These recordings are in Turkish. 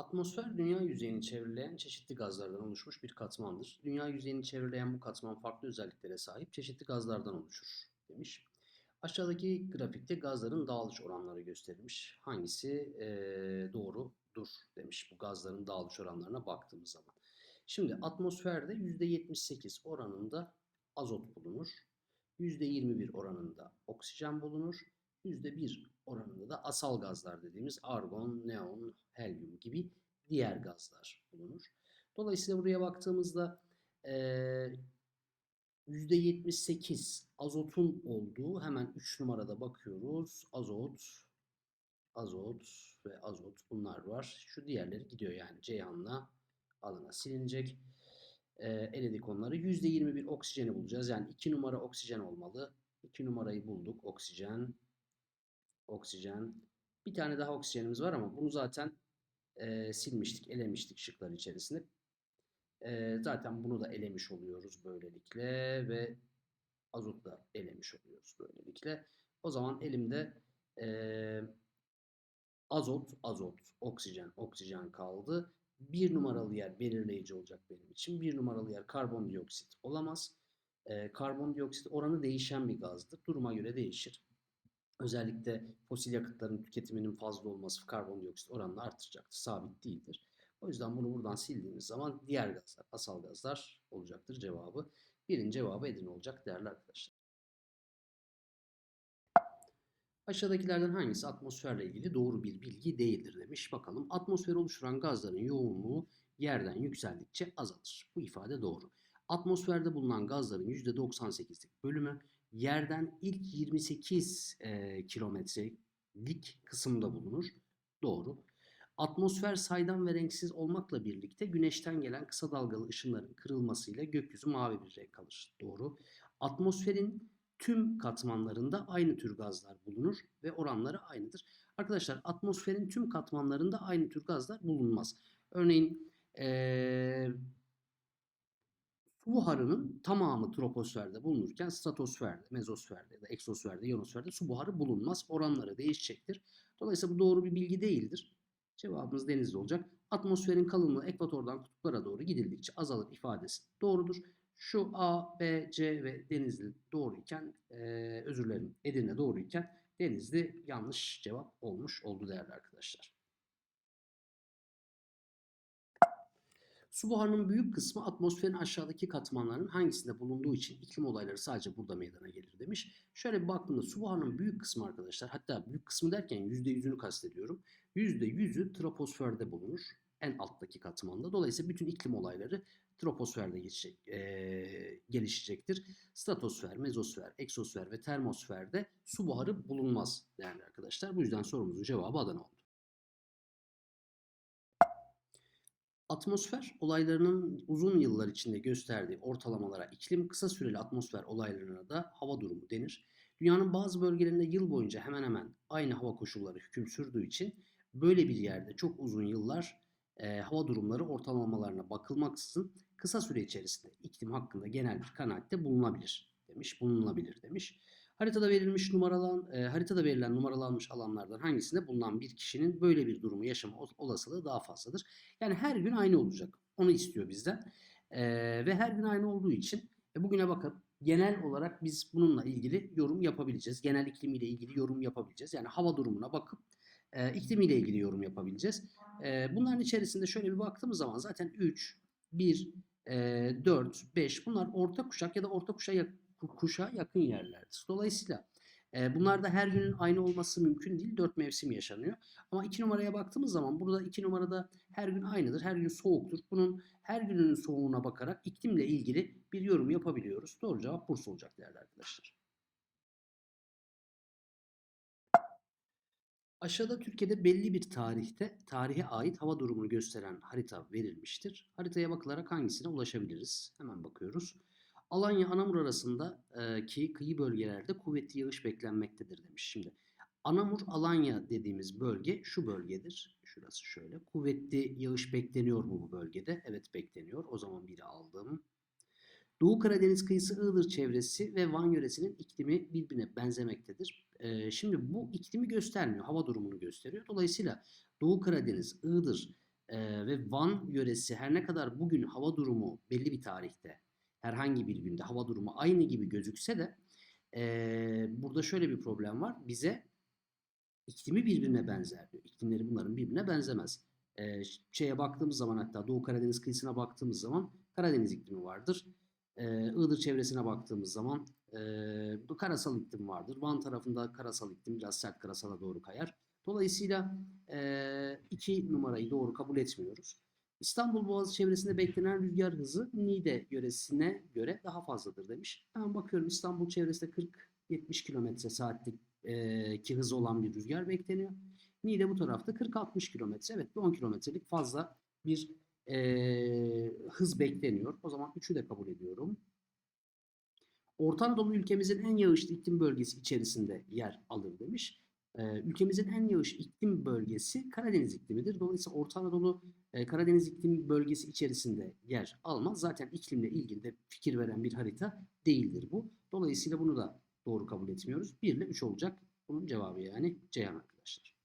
Atmosfer dünya yüzeyini çevreleyen çeşitli gazlardan oluşmuş bir katmandır. Dünya yüzeyini çevreleyen bu katman farklı özelliklere sahip çeşitli gazlardan oluşur demiş. Aşağıdaki grafikte gazların dağılış oranları gösterilmiş. Hangisi eee, doğrudur demiş bu gazların dağılış oranlarına baktığımız zaman. Şimdi atmosferde %78 oranında azot bulunur. %21 oranında oksijen bulunur. %1 oranında da asal gazlar dediğimiz argon, neon, helyum gibi diğer gazlar bulunur. Dolayısıyla buraya baktığımızda eee %78 azotun olduğu hemen 3 numarada bakıyoruz. Azot, azot ve azot bunlar var. Şu diğerleri gidiyor yani Ceyhan'la alına silinecek. Ee, eledik onları. %21 oksijeni bulacağız. Yani 2 numara oksijen olmalı. 2 numarayı bulduk. Oksijen, oksijen. Bir tane daha oksijenimiz var ama bunu zaten e, silmiştik, elemiştik şıklar içerisinde. E, zaten bunu da elemiş oluyoruz böylelikle ve azot da elemiş oluyoruz böylelikle. O zaman elimde e, azot, azot, oksijen, oksijen kaldı. Bir numaralı yer belirleyici olacak benim için. Bir numaralı yer karbondioksit olamaz. E, karbondioksit oranı değişen bir gazdır. Duruma göre değişir. Özellikle fosil yakıtların tüketiminin fazla olması karbondioksit oranını artıracaktır. Sabit değildir. O yüzden bunu buradan sildiğimiz zaman diğer gazlar, asal gazlar olacaktır cevabı. Birin cevabı Edirne olacak değerli arkadaşlar. Aşağıdakilerden hangisi atmosferle ilgili doğru bir bilgi değildir demiş. Bakalım atmosferi oluşturan gazların yoğunluğu yerden yükseldikçe azalır. Bu ifade doğru. Atmosferde bulunan gazların %98'lik bölümü yerden ilk 28 e, kilometrelik kısımda bulunur. Doğru. Atmosfer saydam ve renksiz olmakla birlikte güneşten gelen kısa dalgalı ışınların kırılmasıyla gökyüzü mavi bir renk alır. Doğru. Atmosferin tüm katmanlarında aynı tür gazlar bulunur ve oranları aynıdır. Arkadaşlar atmosferin tüm katmanlarında aynı tür gazlar bulunmaz. Örneğin ee, su buharının tamamı troposferde bulunurken stratosferde, mezosferde ya da eksosferde, ionosferde su buharı bulunmaz. Oranları değişecektir. Dolayısıyla bu doğru bir bilgi değildir. Cevabımız denizli olacak. Atmosferin kalınlığı ekvatordan kutuplara doğru gidildikçe azalır ifadesi doğrudur. Şu A, B, C ve Denizli doğruyken, e, özür dilerim Edirne doğruyken Denizli yanlış cevap olmuş oldu değerli arkadaşlar. Su buharının büyük kısmı atmosferin aşağıdaki katmanlarının hangisinde bulunduğu için iklim olayları sadece burada meydana gelir demiş. Şöyle bir baktığımda su buharının büyük kısmı arkadaşlar hatta büyük kısmı derken %100'ünü kastediyorum. %100'ü troposferde bulunur. En alttaki katmanda. Dolayısıyla bütün iklim olayları troposferde geçecek, e, gelişecektir. Stratosfer, mezosfer, eksosfer ve termosferde su buharı bulunmaz değerli arkadaşlar. Bu yüzden sorumuzun cevabı Adana oldu. Atmosfer olaylarının uzun yıllar içinde gösterdiği ortalamalara iklim, kısa süreli atmosfer olaylarına da hava durumu denir. Dünyanın bazı bölgelerinde yıl boyunca hemen hemen aynı hava koşulları hüküm sürdüğü için böyle bir yerde çok uzun yıllar e, hava durumları ortalamalarına bakılmaksızın kısa süre içerisinde iklim hakkında genel bir kanaatte bulunabilir demiş, bulunabilir demiş. Haritada verilmiş numaralan, e, haritada verilen numaralanmış alanlardan hangisinde bulunan bir kişinin böyle bir durumu yaşama olasılığı daha fazladır. Yani her gün aynı olacak. Onu istiyor bizden. E, ve her gün aynı olduğu için e, bugüne bakıp genel olarak biz bununla ilgili yorum yapabileceğiz. Genel iklimiyle ilgili yorum yapabileceğiz. Yani hava durumuna bakıp e, iklimiyle ilgili yorum yapabileceğiz. E, bunların içerisinde şöyle bir baktığımız zaman zaten 3, 1, e, 4, 5 bunlar orta kuşak ya da orta kuşa kuşa yakın yerlerdir. Dolayısıyla e, bunlarda her günün aynı olması mümkün değil. Dört mevsim yaşanıyor. Ama iki numaraya baktığımız zaman burada iki numarada her gün aynıdır. Her gün soğuktur. Bunun her günün soğuğuna bakarak iklimle ilgili bir yorum yapabiliyoruz. Doğru cevap Bursa olacak değerli arkadaşlar. Aşağıda Türkiye'de belli bir tarihte tarihe ait hava durumunu gösteren harita verilmiştir. Haritaya bakılarak hangisine ulaşabiliriz? Hemen bakıyoruz. Alanya Anamur arasındaki kıyı bölgelerde kuvvetli yağış beklenmektedir demiş. Şimdi Anamur Alanya dediğimiz bölge şu bölgedir. Şurası şöyle. Kuvvetli yağış bekleniyor mu bu bölgede? Evet bekleniyor. O zaman biri aldım. Doğu Karadeniz kıyısı Iğdır çevresi ve Van yöresinin iklimi birbirine benzemektedir. Ee, şimdi bu iklimi göstermiyor. Hava durumunu gösteriyor. Dolayısıyla Doğu Karadeniz, Iğdır Ee, ve Van yöresi her ne kadar bugün hava durumu belli bir tarihte herhangi bir günde hava durumu aynı gibi gözükse de ee, burada şöyle bir problem var. Bize iklimi birbirine benzer diyor. İklimleri bunların birbirine benzemez. Ee, şeye baktığımız zaman hatta Doğu Karadeniz kıyısına baktığımız zaman Karadeniz iklimi vardır. Ee, Iğdır çevresine baktığımız zaman e, karasal iklim vardır. Van tarafında karasal iklim biraz sert karasala doğru kayar. Dolayısıyla e, iki numarayı doğru kabul etmiyoruz. İstanbul Boğazı çevresinde beklenen rüzgar hızı Niğde yöresine göre daha fazladır demiş. Hemen bakıyorum İstanbul çevresinde 40-70 kilometre saatlik e, ki hızı olan bir rüzgar bekleniyor. Niğde bu tarafta 40-60 kilometre. Evet bir 10 kilometrelik fazla bir e, hız bekleniyor. O zaman 3'ü de kabul ediyorum. Orta Anadolu ülkemizin en yağışlı iklim bölgesi içerisinde yer alır demiş. Ülkemizin en yağış iklim bölgesi Karadeniz iklimidir. Dolayısıyla Orta Anadolu Karadeniz iklim bölgesi içerisinde yer almaz. Zaten iklimle ilgili de fikir veren bir harita değildir bu. Dolayısıyla bunu da doğru kabul etmiyoruz. 1 ile 3 olacak. Bunun cevabı yani Ceyhan arkadaşlar.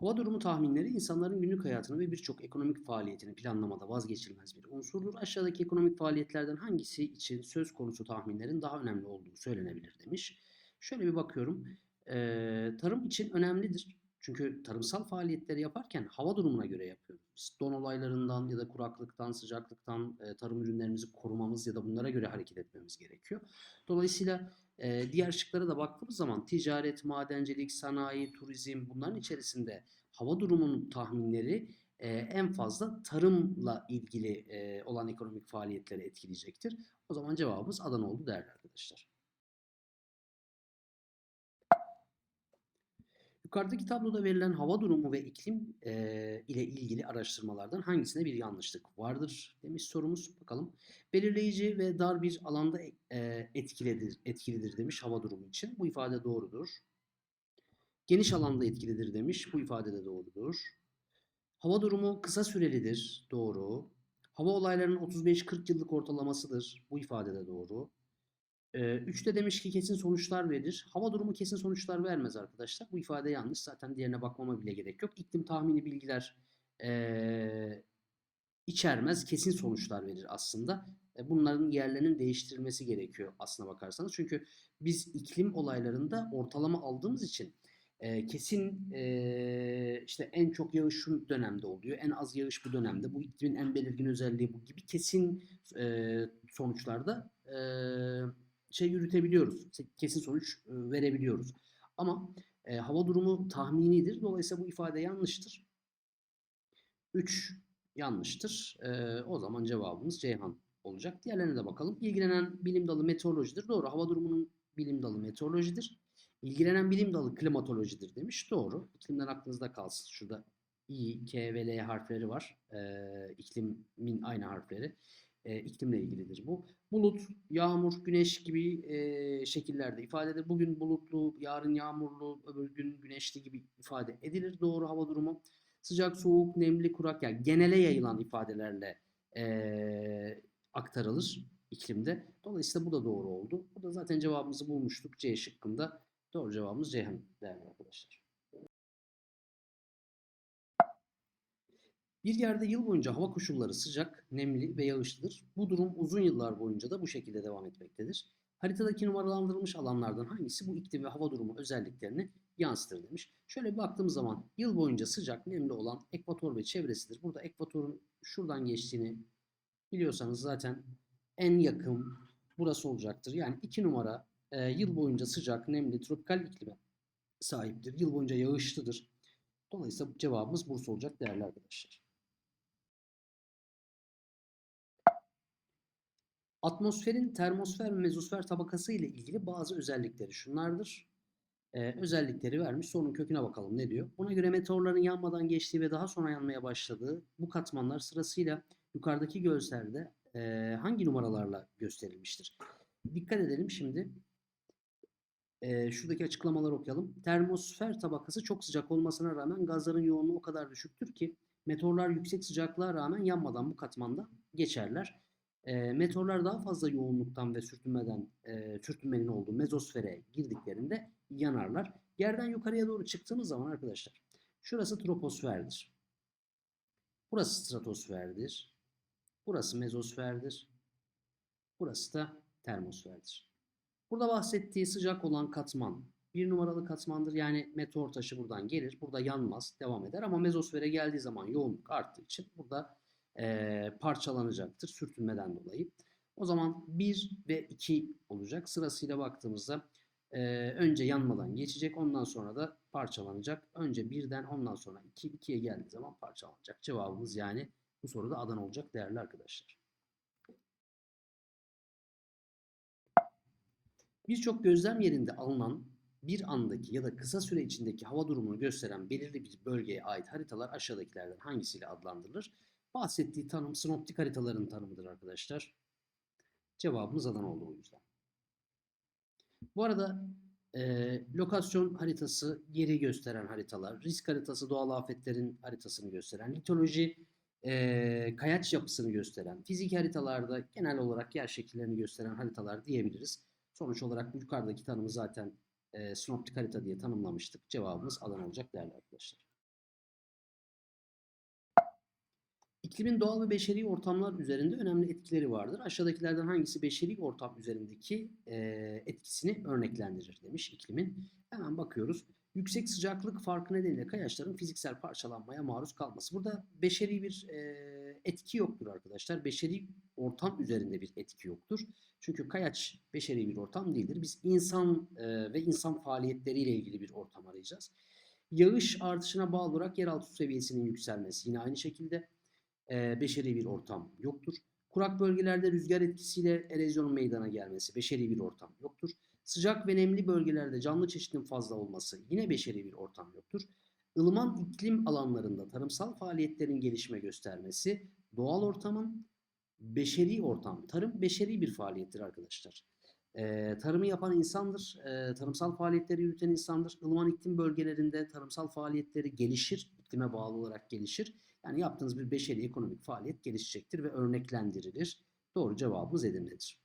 Hava durumu tahminleri insanların günlük hayatını ve birçok ekonomik faaliyetini planlamada vazgeçilmez bir unsurdur. Aşağıdaki ekonomik faaliyetlerden hangisi için söz konusu tahminlerin daha önemli olduğu söylenebilir demiş. Şöyle bir bakıyorum. Ee, tarım için önemlidir. Çünkü tarımsal faaliyetleri yaparken hava durumuna göre yapıyoruz. Biz don olaylarından ya da kuraklıktan, sıcaklıktan e, tarım ürünlerimizi korumamız ya da bunlara göre hareket etmemiz gerekiyor. Dolayısıyla e, diğer şıklara da baktığımız zaman ticaret, madencilik, sanayi, turizm bunların içerisinde hava durumunun tahminleri e, en fazla tarımla ilgili e, olan ekonomik faaliyetleri etkileyecektir. O zaman cevabımız Adana oldu değerli arkadaşlar. Yukarıdaki tabloda verilen hava durumu ve iklim e, ile ilgili araştırmalardan hangisinde bir yanlışlık vardır demiş sorumuz. Bakalım. Belirleyici ve dar bir alanda e, etkilidir, etkilidir demiş hava durumu için. Bu ifade doğrudur. Geniş alanda etkilidir demiş. Bu ifade de doğrudur. Hava durumu kısa sürelidir. Doğru. Hava olaylarının 35-40 yıllık ortalamasıdır. Bu ifade de doğru. Ee, üçte demiş ki kesin sonuçlar verir. Hava durumu kesin sonuçlar vermez arkadaşlar. Bu ifade yanlış. Zaten diğerine bakmama bile gerek yok. İklim tahmini bilgiler ee, içermez. Kesin sonuçlar verir aslında. E, bunların yerlerinin değiştirilmesi gerekiyor aslına bakarsanız. Çünkü biz iklim olaylarında ortalama aldığımız için e, kesin e, işte en çok yağış şu dönemde oluyor, en az yağış bu dönemde, bu iklimin en belirgin özelliği bu gibi kesin e, sonuçlarda e, şey yürütebiliyoruz. Kesin sonuç e, verebiliyoruz. Ama e, hava durumu tahminidir. Dolayısıyla bu ifade yanlıştır. 3 yanlıştır. E, o zaman cevabımız Ceyhan olacak. Diğerlerine de bakalım. İlgilenen bilim dalı meteorolojidir. Doğru. Hava durumunun bilim dalı meteorolojidir. İlgilenen bilim dalı klimatolojidir demiş. Doğru. İklimden aklınızda kalsın. Şurada I, K ve L harfleri var. Ee, iklimin aynı harfleri e, iklimle ilgilidir bu. Bulut, yağmur, güneş gibi e, şekillerde ifade edilir. Bugün bulutlu, yarın yağmurlu, öbür gün güneşli gibi ifade edilir. Doğru hava durumu. Sıcak, soğuk, nemli, kurak yani genele yayılan ifadelerle e, aktarılır iklimde. Dolayısıyla bu da doğru oldu. Bu da zaten cevabımızı bulmuştuk C şıkkında. Doğru cevabımız Ceyhan değerli arkadaşlar. Bir yerde yıl boyunca hava koşulları sıcak, nemli ve yağışlıdır. Bu durum uzun yıllar boyunca da bu şekilde devam etmektedir. Haritadaki numaralandırılmış alanlardan hangisi bu iklim ve hava durumu özelliklerini yansıtır demiş. Şöyle bir baktığımız zaman yıl boyunca sıcak, nemli olan ekvator ve çevresidir. Burada ekvatorun şuradan geçtiğini biliyorsanız zaten en yakın burası olacaktır. Yani iki numara e, yıl boyunca sıcak, nemli, tropikal iklime sahiptir. Yıl boyunca yağışlıdır. Dolayısıyla cevabımız Bursa olacak değerli arkadaşlar. Atmosferin termosfer ve mezosfer tabakası ile ilgili bazı özellikleri şunlardır. Ee, özellikleri vermiş. Sorunun köküne bakalım ne diyor. Buna göre meteorların yanmadan geçtiği ve daha sonra yanmaya başladığı bu katmanlar sırasıyla yukarıdaki görselde e, hangi numaralarla gösterilmiştir? Dikkat edelim şimdi. E, şuradaki açıklamaları okuyalım. Termosfer tabakası çok sıcak olmasına rağmen gazların yoğunluğu o kadar düşüktür ki meteorlar yüksek sıcaklığa rağmen yanmadan bu katmanda geçerler. E, meteorlar daha fazla yoğunluktan ve sürtünmeden, e, sürtünmenin olduğu mezosfere girdiklerinde yanarlar. Yerden yukarıya doğru çıktığımız zaman arkadaşlar şurası troposferdir. Burası stratosferdir. Burası mezosferdir. Burası da termosferdir. Burada bahsettiği sıcak olan katman bir numaralı katmandır. Yani meteor taşı buradan gelir. Burada yanmaz, devam eder. Ama mezosfere geldiği zaman yoğunluk arttığı için burada eee, parçalanacaktır sürtünmeden dolayı. O zaman 1 ve 2 olacak. Sırasıyla baktığımızda eee, önce yanmadan geçecek. Ondan sonra da parçalanacak. Önce 1'den ondan sonra 2, 2'ye geldiği zaman parçalanacak. Cevabımız yani bu soruda Adana olacak değerli arkadaşlar. Birçok gözlem yerinde alınan bir andaki ya da kısa süre içindeki hava durumunu gösteren belirli bir bölgeye ait haritalar aşağıdakilerden hangisiyle adlandırılır? Bahsettiği tanım sinoptik haritaların tanımıdır arkadaşlar. Cevabımız Adana oldu o yüzden. Bu arada e, lokasyon haritası yeri gösteren haritalar, risk haritası doğal afetlerin haritasını gösteren, litoloji e, kayaç yapısını gösteren, fizik haritalarda genel olarak yer şekillerini gösteren haritalar diyebiliriz. Sonuç olarak yukarıdaki tanımı zaten e, sinoptik harita diye tanımlamıştık. Cevabımız Adana olacak değerli arkadaşlar. İklimin doğal ve beşeri ortamlar üzerinde önemli etkileri vardır. Aşağıdakilerden hangisi beşeri ortam üzerindeki e, etkisini örneklendirir demiş iklimin. Hemen bakıyoruz. Yüksek sıcaklık farkı nedeniyle kayaçların fiziksel parçalanmaya maruz kalması. Burada beşeri bir e, etki yoktur arkadaşlar. Beşeri ortam üzerinde bir etki yoktur. Çünkü kayaç beşeri bir ortam değildir. Biz insan e, ve insan faaliyetleriyle ilgili bir ortam arayacağız. Yağış artışına bağlı olarak yeraltı seviyesinin yükselmesi yine aynı şekilde e, beşeri bir ortam yoktur. Kurak bölgelerde rüzgar etkisiyle erozyonun meydana gelmesi beşeri bir ortam yoktur. Sıcak ve nemli bölgelerde canlı çeşitin fazla olması yine beşeri bir ortam yoktur. Ilıman iklim alanlarında tarımsal faaliyetlerin gelişme göstermesi doğal ortamın beşeri ortam, tarım beşeri bir faaliyettir arkadaşlar. Ee, tarımı yapan insandır, e, tarımsal faaliyetleri yürüten insandır. Ilıman iklim bölgelerinde tarımsal faaliyetleri gelişir, iklime bağlı olarak gelişir. Yani yaptığınız bir beşeri ekonomik faaliyet gelişecektir ve örneklendirilir. Doğru cevabımız Edirne'dir.